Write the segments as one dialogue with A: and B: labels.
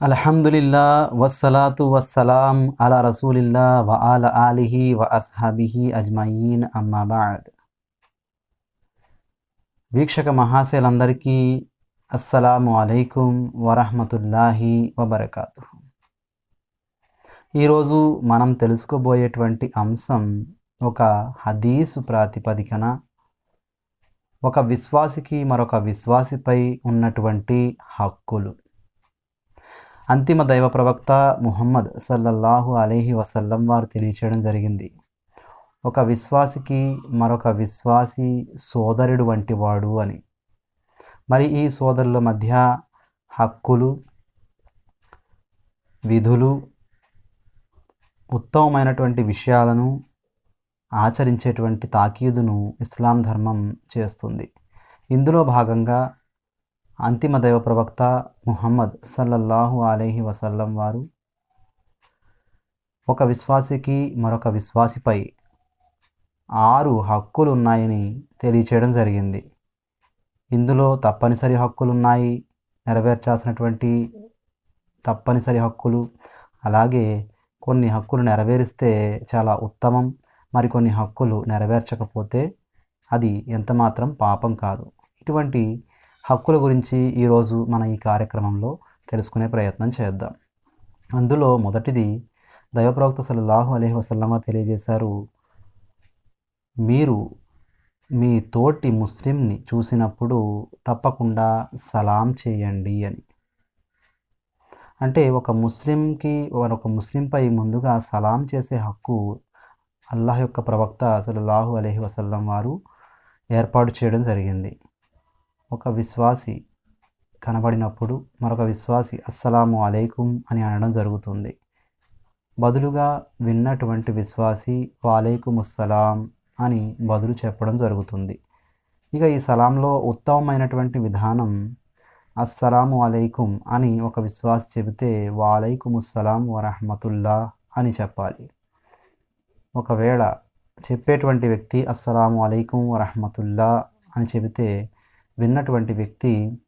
A: అల్హమ్దులిల్లా వస్సలాతు వస్సలాం అలా రసూలిల్లా వ అల ఆలిహి వ అస్హాబిహి అజ్మయీన్ అమ్మాబాద్ వీక్షక మహాశయులందరికీ అస్సలాము అలైకుం వరహమతుల్లాహి వబర్కాతు ఈరోజు మనం తెలుసుకోబోయేటువంటి అంశం ఒక హదీసు ప్రాతిపదికన ఒక విశ్వాసికి మరొక విశ్వాసిపై ఉన్నటువంటి హక్కులు. అంతిమ దైవ ప్రవక్త ముహమ్మద్ సల్లల్లాహు అలీహి వసల్లం వారు తెలియచేయడం జరిగింది. ఒక విశ్వాసికి మరొక విశ్వాసి సోదరుడు వంటి వాడు అని. మరి ఈ సోదరుల మధ్య హక్కులు విధులు ఉత్తమమైనటువంటి విషయాలను ఆచరించేటువంటి తాకీదును ఇస్లాం ధర్మం చేస్తుంది. ఇందులో భాగంగా అంతిమ దైవ ప్రవక్త ముహమ్మద్ సల్లల్లాహు అలీహి వసల్లం వారు ఒక విశ్వాసికి మరొక విశ్వాసిపై ఆరు హక్కులు ఉన్నాయని తెలియచేయడం జరిగింది. ఇందులో తప్పనిసరి హక్కులు ఉన్నాయి నెరవేర్చాల్సినటువంటి తప్పనిసరి హక్కులు అలాగే కొన్ని హక్కులు నెరవేరిస్తే చాలా ఉత్తమం మరికొన్ని హక్కులు నెరవేర్చకపోతే అది ఎంతమాత్రం పాపం కాదు. ఇటువంటి హక్కుల గురించి ఈరోజు మన ఈ కార్యక్రమంలో తెలుసుకునే ప్రయత్నం చేద్దాం. అందులో మొదటిది దైవప్రవక్త సల్లాహు అలైహి వసల్లమ తెలియజేశారు మీరు మీ తోటి ముస్లింని చూసినప్పుడు తప్పకుండా సలాం చేయండి అని. అంటే ఒక ముస్లింకి ఒక ముస్లింపై ముందుగా సలాం చేసే హక్కు అల్లాహ్ యొక్క ప్రవక్త సల్లల్లాహు అలైహి వసల్లం వారు ఏర్పాటు చేయడం జరిగింది. ఒక విశ్వాసి కనబడినప్పుడు మరొక విశ్వాసి అస్సలాము అలైకుం అని అనడం జరుగుతుంది. బదులుగా విన్నటువంటి విశ్వాసి వాలైకుం అస్సలాం అని బదులు చెప్పడం జరుగుతుంది. ఇక ఈ సలాంలో ఉత్తమమైనటువంటి విధానం అస్సలాము అలైకుం అని ఒక విశ్వాసి చెబితే వాలైకుం అస్సలాం వరహమతుల్లా అని చెప్పాలి. ఒకవేళ చెప్పేటువంటి వ్యక్తి అస్సలాము అలైకుం వరహమతుల్లా అని చెబితే విన్నటువంటి వ్యక్తి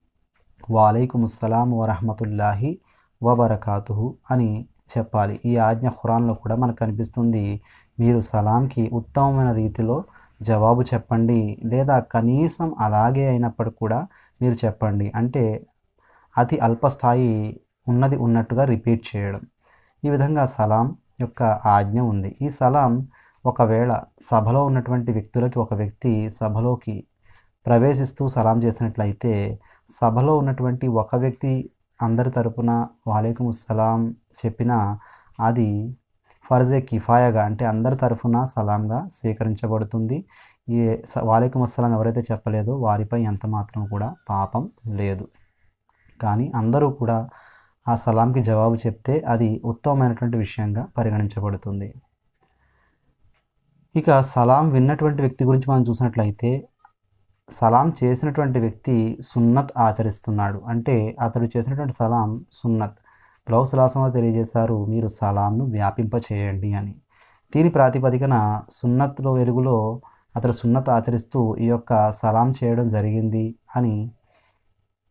A: వాలైకుం అస్సలాం వరహమతుల్లాహి వబరకాతుహు అని చెప్పాలి. ఈ ఆజ్ఞ ఖురాన్లో కూడా మనకు కనిపిస్తుంది మీరు సలాంకి ఉత్తమమైన రీతిలో జవాబు చెప్పండి లేదా కనీసం అలాగే అయినప్పటికి కూడా మీరు చెప్పండి. అంటే అతి అల్పస్థాయి ఉన్నది ఉన్నట్టుగా రిపీట్ చేయడం. ఈ విధంగా సలాం యొక్క ఆజ్ఞ ఉంది. ఈ సలాం ఒకవేళ సభలో ఉన్నటువంటి వ్యక్తులకి ఒక వ్యక్తి సభలోకి ప్రవేశిస్తూ సలాం చేసినట్లయితే సభలో ఉన్నటువంటి ఒక వ్యక్తి అందరి తరపున వాలేకుం సలాం చెప్పినా అది ఫర్జే కిఫాయగా అంటే అందరి తరఫున సలాంగా స్వీకరించబడుతుంది. ఈ వాలేకుం అస్సలాం ఎవరైతే చెప్పలేదో వారిపై ఎంత మాత్రం కూడా పాపం లేదు. కానీ అందరూ కూడా ఆ సలాంకి జవాబు చెప్తే అది ఉత్తమమైనటువంటి విషయంగా పరిగణించబడుతుంది. ఇక సలాం విన్నటువంటి వ్యక్తి గురించి మనం చూసినట్లయితే సలాం చేసినటువంటి వ్యక్తి సున్నత్ ఆచరిస్తున్నాడు. అంటే అతడు చేసినటువంటి సలాం సున్నత్. ప్రౌసలాసంలో తెలియజేశారు మీరు సలాంను వ్యాపింప చేయండి అని. దీని ప్రాతిపదికన సున్నత్లో వెలుగులో అతడు సున్నత్ ఆచరిస్తూ ఈ యొక్క సలాం చేయడం జరిగింది అని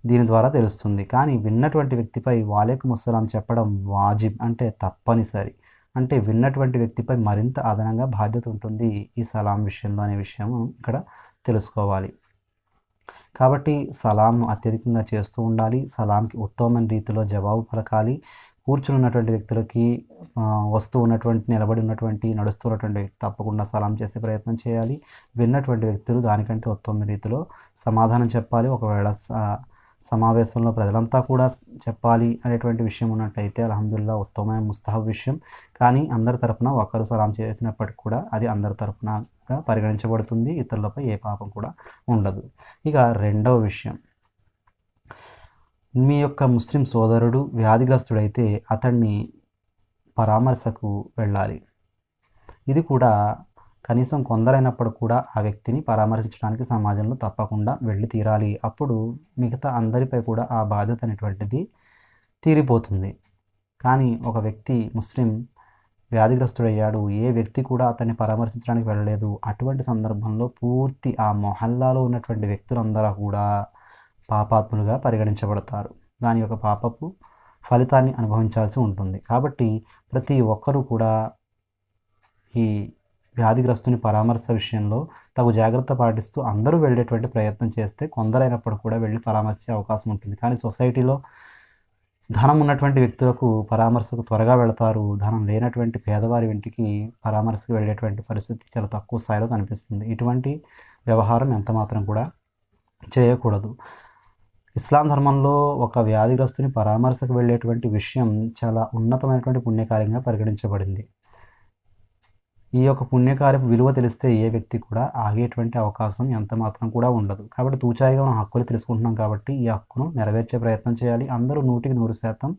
A: దీని ద్వారా తెలుస్తుంది. కానీ విన్నటువంటి వ్యక్తిపై వాలేకుం అస్సలాం చెప్పడం వాజిబ్ అంటే తప్పనిసరి. అంటే విన్నటువంటి వ్యక్తిపై మరింత అదనంగా బాధ్యత ఉంటుంది ఈ సలాం విషయంలో అనే విషయం ఇక్కడ తెలుసుకోవాలి. కాబట్టి సలాంను అత్యధికంగా చేస్తూ ఉండాలి. సలాంకి ఉత్తమమైన రీతిలో జవాబు పలకాలి. కూర్చుని ఉన్నటువంటి వ్యక్తులకి వస్తూ ఉన్నటువంటి నిలబడి ఉన్నటువంటి నడుస్తున్నటువంటి వ్యక్తి తప్పకుండా సలాం చేసే ప్రయత్నం చేయాలి. విన్నటువంటి వ్యక్తులు దానికంటే ఉత్తమ రీతిలో సమాధానం చెప్పాలి. ఒకవేళ సమావేశంలో ప్రజలంతా కూడా చెప్పాలి అనేటువంటి విషయం ఉన్నట్టయితే అలహమ్దుల్లా ఉత్తమమైన ముస్తాహబ్ విషయం. కానీ అందరి తరపున ఒకరు సలాం చేసినప్పటికి కూడా అది అందరి తరఫున తరపునగా పరిగణించబడుతుంది. ఇతరులపై ఏ పాపం కూడా ఉండదు. ఇక రెండవ విషయం. మీ యొక్క ముస్లిం సోదరుడు వ్యాధిగ్రస్తుడైతే అతన్ని పరామర్శకు వెళ్ళాలి. ఇది కూడా కనీసం కొందరైనప్పుడు కూడా ఆ వ్యక్తిని పరామర్శించడానికి సమాజంలో తప్పకుండా వెళ్ళి తీరాలి. అప్పుడు మిగతా అందరిపై కూడా ఆ బాధ్యత అనేటువంటిది తీరిపోతుంది. కానీ ఒక వ్యక్తి ముస్లిం వ్యాధిగ్రస్తుడయ్యాడు. ఏ వ్యక్తి కూడా అతన్ని పరామర్శించడానికి వెళ్ళలేదు. అటువంటి సందర్భంలో పూర్తి ఆ మొహల్లాలో ఉన్నటువంటి వ్యక్తులందరూ కూడా పాపాత్ములుగా పరిగణించబడతారు. దాని యొక్క పాపపు ఫలితాన్ని అనుభవించాల్సి ఉంటుంది. కాబట్టి ప్రతి ఒక్కరూ కూడా ఈ వ్యాధిగ్రస్తుని పరామర్శ విషయంలో తగు జాగ్రత్త పాటిస్తూ అందరూ వెళ్ళేటువంటి ప్రయత్నం చేస్తే కొందరైనప్పుడు కూడా వెళ్ళి పరామర్శించే అవకాశం ఉంటుంది. కానీ సొసైటీలో ధనం ఉన్నటువంటి వ్యక్తులకు పరామర్శకు త్వరగా వెళతారు. ధనం లేనటువంటి పేదవారి ఇంటికి పరామర్శకు వెళ్ళేటువంటి పరిస్థితి చాలా తక్కువ స్థాయిలో కనిపిస్తుంది. ఇటువంటి వ్యవహారం ఎంతమాత్రం కూడా చేయకూడదు. ఇస్లాం ధర్మంలో ఒక వ్యాధిగ్రస్తుని పరామర్శకు వెళ్ళేటువంటి విషయం చాలా ఉన్నతమైనటువంటి పుణ్యకార్యంగా పరిగణించబడింది. ఈ యొక్క పుణ్యకార్యపు విలువ తెలిస్తే ఏ వ్యక్తి కూడా ఆగేటువంటి అవకాశం ఎంత మాత్రం కూడా ఉండదు. కాబట్టి తూచాయిగా మనం హక్కులు తెలుసుకుంటున్నాం కాబట్టి ఈ హక్కును నెరవేర్చే ప్రయత్నం చేయాలి. అందరూ నూటికి నూరు శాతం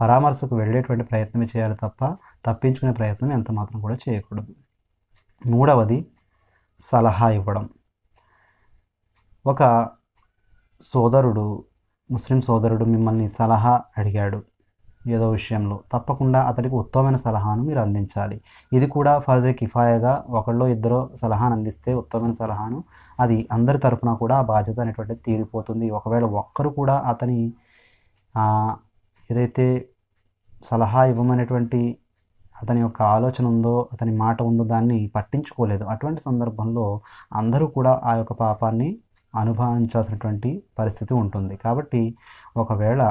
A: పరామర్శకు వెళ్ళేటువంటి ప్రయత్నమే చేయాలి తప్ప తప్పించుకునే ప్రయత్నం ఎంత మాత్రం కూడా చేయకూడదు. మూడవది సలహా ఇవ్వడం. ఒక సోదరుడు ముస్లిం సోదరుడు మిమ్మల్ని సలహా అడిగాడు. ఏదో విషయంలో. తప్పకుండా అతడికి ఉత్తమమైన సలహాను మీరు అందించాలి. ఇది కూడా ఫర్జే కిఫాయగా ఒకళ్ళో ఇద్దరు సలహాను అందిస్తే ఉత్తమమైన సలహాను. అది అందరి తరఫున కూడా ఆ బాధ్యత అనేటువంటిది తీరిపోతుంది. ఒకవేళ ఒక్కరు కూడా అతని ఏదైతే సలహా ఇవ్వమనేటువంటి అతని యొక్క ఆలోచన ఉందో అతని మాట ఉందో దాన్ని పట్టించుకోలేదు. అటువంటి సందర్భంలో అందరూ కూడా ఆ యొక్క పాపాన్ని అనుభవించాల్సినటువంటి పరిస్థితి ఉంటుంది. కాబట్టి ఒకవేళ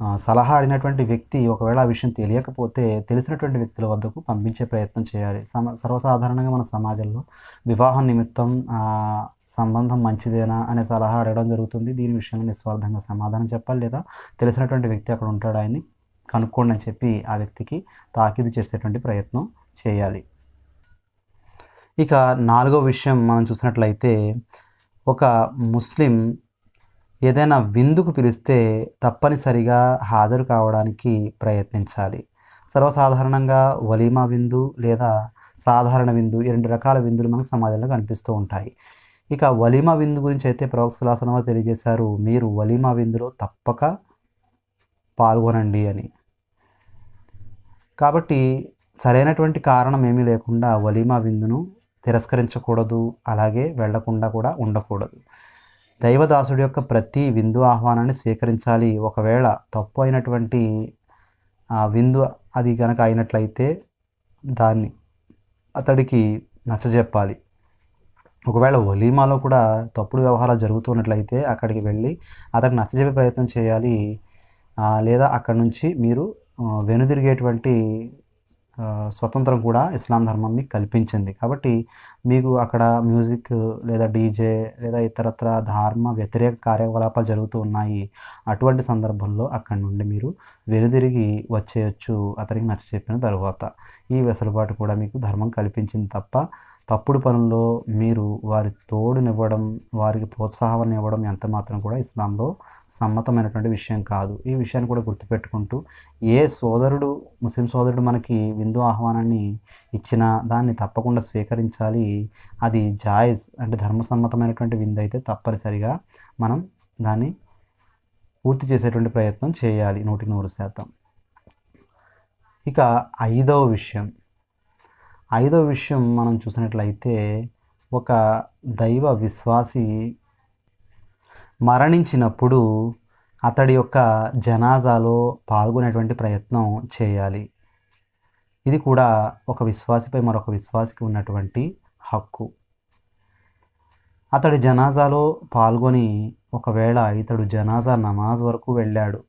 A: సలహా అడిగినటువంటి వ్యక్తి ఒకవేళ ఆ విషయం తెలియకపోతే తెలిసినటువంటి వ్యక్తుల వద్దకు పంపించే ప్రయత్నం చేయాలి. సమ సర్వసాధారణంగా మన సమాజంలో వివాహం నిమిత్తం సంబంధం మంచిదేనా అనే సలహా అడగడం జరుగుతుంది. దీని విషయంలో నిస్వార్థంగా సమాధానం చెప్పాలి లేదా తెలిసినటువంటి వ్యక్తి అక్కడ ఉంటాడు ఆయన్ని కనుక్కోండి అని చెప్పి ఆ వ్యక్తికి తాకీదు చేసేటువంటి ప్రయత్నం చేయాలి. ఇక నాలుగో విషయం మనం చూసినట్లయితే ఒక ముస్లిం ఏదైనా విందుకు పిలిస్తే తప్పనిసరిగా హాజరు కావడానికి ప్రయత్నించాలి. సర్వసాధారణంగా వలీమా విందు లేదా సాధారణ విందు ఈ రెండు రకాల విందులు మనకు సమాజంలో కనిపిస్తూ ఉంటాయి. ఇక వలీమా విందు గురించి అయితే ప్రవక్త తెలియజేశారు మీరు వలీమా విందులో తప్పక పాల్గొనండి అని. కాబట్టి సరైనటువంటి కారణం ఏమీ లేకుండా వలీమా విందును తిరస్కరించకూడదు అలాగే వెళ్ళకుండా కూడా ఉండకూడదు. దైవదాసుడి యొక్క ప్రతి విందు ఆహ్వానాన్ని స్వీకరించాలి. ఒకవేళ తప్పు అయినటువంటి విందు అది కనుక అయినట్లయితే దాన్ని అతడికి నచ్చజెప్పాలి. ఒకవేళ ఒలీమాలో కూడా తప్పుడు వ్యవహారాలు జరుగుతున్నట్లయితే అక్కడికి వెళ్ళి అతడికి నచ్చజెప్పే ప్రయత్నం చేయాలి. లేదా అక్కడి నుంచి మీరు వెనుదిరిగేటువంటి స్వతంత్రం కూడా ఇస్లాం ధర్మం మీకు కల్పించింది. కాబట్టి మీకు అక్కడ మ్యూజిక్ లేదా డీజే లేదా ఇతరత్ర ధర్మ వ్యతిరేక కార్యకలాపాలు జరుగుతూ ఉన్నాయి. అటువంటి సందర్భంలో అక్కడి నుండి మీరు వెనుదిరిగి వచ్చేయచ్చు. అతనికి నచ్చ చెప్పిన తర్వాత ఈ వెసులుబాటు కూడా మీకు ధర్మం కల్పించింది తప్ప తప్పుడు పనుల్లో మీరు వారి తోడునివ్వడం వారికి ప్రోత్సాహాన్ని ఇవ్వడం ఎంత మాత్రం కూడా ఇస్లాంలో సమ్మతమైనటువంటి విషయం కాదు. ఈ విషయాన్ని కూడా గుర్తుపెట్టుకుంటూ ఏ సోదరుడు ముస్లిం సోదరుడు మనకి విందు ఆహ్వానాన్ని ఇచ్చినా దాన్ని తప్పకుండా స్వీకరించాలి. అది జాయిజ్ అంటే ధర్మసమ్మతమైనటువంటి విందు అయితే తప్పనిసరిగా మనం దాన్ని పూర్తి చేసేటువంటి ప్రయత్నం చేయాలి నూటికి నూరు శాతం. ఇక ఐదవ విషయం. ఐదో విషయం మనం చూసినట్లయితే ఒక దైవ విశ్వాసి మరణించినప్పుడు అతడి యొక్క జనాజాలో పాల్గొనేటువంటి ప్రయత్నం చేయాలి. ఇది కూడా ఒక విశ్వాసిపై మరొక విశ్వాసికి ఉన్నటువంటి హక్కు. అతడి జనాజాలో పాల్గొని ఒకవేళ ఇతడు జనాజా నమాజ్ వరకు వెళ్ళాడు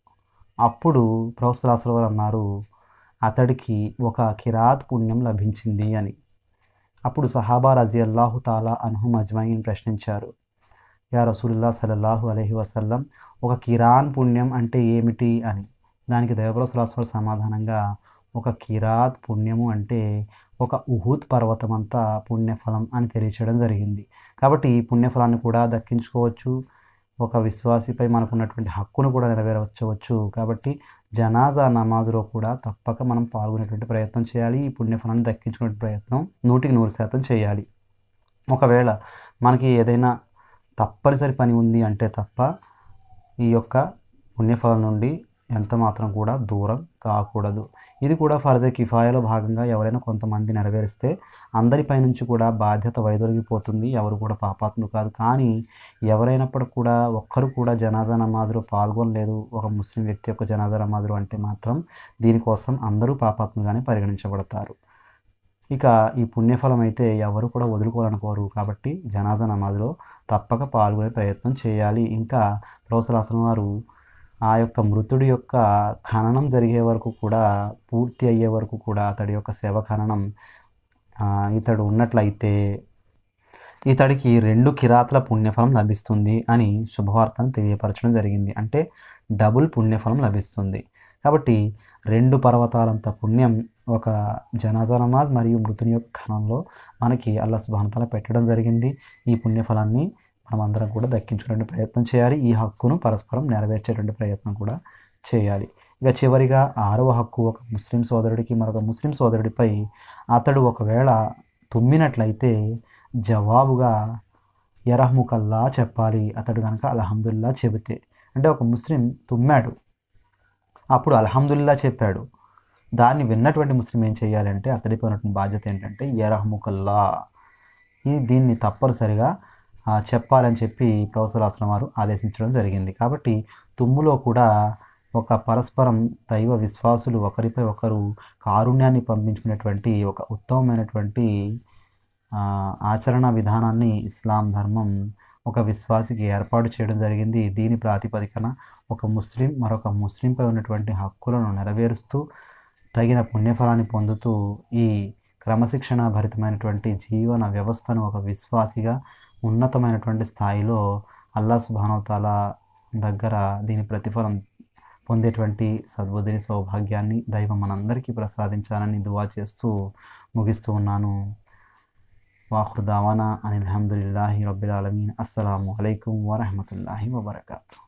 A: అప్పుడు ప్రొఫెసర్ వారు అన్నారు అతడికి ఒక కిరాత్ పుణ్యం లభించింది అని. అప్పుడు సహాబా రజీ అల్లాహు తాలా అన్హు అజ్మాయిన్ ప్రశ్నించారు. యా రసూలుల్లా సలల్లాహు అలహి వసల్లం ఒక కిరాన్ పుణ్యం అంటే ఏమిటి అని. దానికి దేవప్రసలాస్వర సమాధానంగా ఒక కిరాత్ పుణ్యము అంటే ఒక ఉహూద్ పర్వతం అంతా పుణ్యఫలం అని తెలియచేయడం జరిగింది. కాబట్టి ఈ పుణ్యఫలాన్ని కూడా దక్కించుకోవచ్చు. ఒక విశ్వాసిపై మనకున్నటువంటి హక్కును కూడా నెరవేరవచ్చవచ్చు. కాబట్టి జనాజా నమాజులో కూడా తప్పక మనం పాల్గొనేటువంటి ప్రయత్నం చేయాలి. ఈ పుణ్యఫలాన్ని దక్కించుకునే ప్రయత్నం నూటికి నూరు శాతం చేయాలి. ఒకవేళ మనకి ఏదైనా తప్పనిసరి పని ఉంది అంటే తప్ప ఈ యొక్క పుణ్యఫలం నుండి ఎంత మాత్రం కూడా దూరం కాకూడదు. ఇది కూడా ఫర్జ కిఫాయలో భాగంగా ఎవరైనా కొంతమంది నెరవేరిస్తే అందరిపై నుంచి కూడా బాధ్యత వైదొలిగిపోతుంది. ఎవరు కూడా పాపాత్ములు కాదు. కానీ ఎవరైనప్పటికీ కూడా ఒక్కరు కూడా జనాజా నమాజులో పాల్గొనలేదు. ఒక ముస్లిం వ్యక్తి యొక్క జనాజా నమాజులు అంటే మాత్రం దీనికోసం అందరూ పాపాత్ములుగానే పరిగణించబడతారు. ఇక ఈ పుణ్యఫలం అయితే ఎవరు కూడా వదులుకోవాలనుకోరు. కాబట్టి జనాజా నమాజ్లో తప్పక పాల్గొనే ప్రయత్నం చేయాలి. ఇంకా ప్రొఫెసర్ వారు ఆ యొక్క మృతుడి యొక్క ఖననం జరిగే వరకు కూడా పూర్తి అయ్యే వరకు కూడా అతడి యొక్క శవ ఖననం ఇతడు ఉన్నట్లయితే ఇతడికి రెండు కిరాతల పుణ్యఫలం లభిస్తుంది అని శుభవార్తను తెలియపరచడం జరిగింది. అంటే డబుల్ పుణ్యఫలం లభిస్తుంది. కాబట్టి రెండు పర్వతాలంత పుణ్యం ఒక జనాజా నమాజ్ మరియు మృతుని యొక్క ఖనంలో మనకి అల్లా సుబానతల పెట్టడం జరిగింది. ఈ పుణ్యఫలాన్ని మనం అందరం కూడా దక్కించుకునే ప్రయత్నం చేయాలి. ఈ హక్కును పరస్పరం నెరవేర్చేటువంటి ప్రయత్నం కూడా చేయాలి. ఇక చివరిగా ఆరవ హక్కు ఒక ముస్లిం సోదరుడికి మరొక ముస్లిం సోదరుడిపై అతడు ఒకవేళ తుమ్మినట్లయితే జవాబుగా ఎరహ్ముకల్లా చెప్పాలి. అతడు కనుక అల్హమ్దుల్లా చెబితే. అంటే ఒక ముస్లిం తుమ్మాడు. అప్పుడు అల్హమ్దుల్లా చెప్పాడు. దాన్ని విన్నటువంటి ముస్లిం ఏం చేయాలంటే అతడిపోయినటువంటి బాధ్యత ఏంటంటే ఎరహముకల్లా ఇది దీన్ని తప్పనిసరిగా చెప్పాలని చెప్పి ప్రొఫెసర్ వారు ఆదేశించడం జరిగింది. కాబట్టి తుమ్ములో కూడా ఒక పరస్పరం దైవ విశ్వాసులు ఒకరిపై ఒకరు కారుణ్యాన్ని పంపించుకునేటువంటి ఒక ఉత్తమమైనటువంటి ఆచరణ విధానాన్ని ఇస్లాం ధర్మం ఒక విశ్వాసికి ఏర్పాటు చేయడం జరిగింది. దీని ప్రాతిపదికన ఒక ముస్లిం మరొక ముస్లింపై ఉన్నటువంటి హక్కులను నెరవేరుస్తూ తగిన పుణ్యఫలాన్ని పొందుతూ ఈ క్రమశిక్షణ భరితమైనటువంటి జీవన వ్యవస్థను ఒక విశ్వాసిగా ఉన్నతమైనటువంటి స్థాయిలో అల్లా సుభానవతాల దగ్గర దీని ప్రతిఫలం పొందేటువంటి సద్బుద్ధిని సౌభాగ్యాన్ని దైవం మనందరికీ ప్రసాదించాలని దువా చేస్తూ ముగిస్తూ ఉన్నాను. వాహుర్దావానా అని అల్హమ్దుల్లాహి రబ్బిల్ ఆలమీన్. అస్సలం అయికం వరహమతుల్లాహి వబర్కాతూ.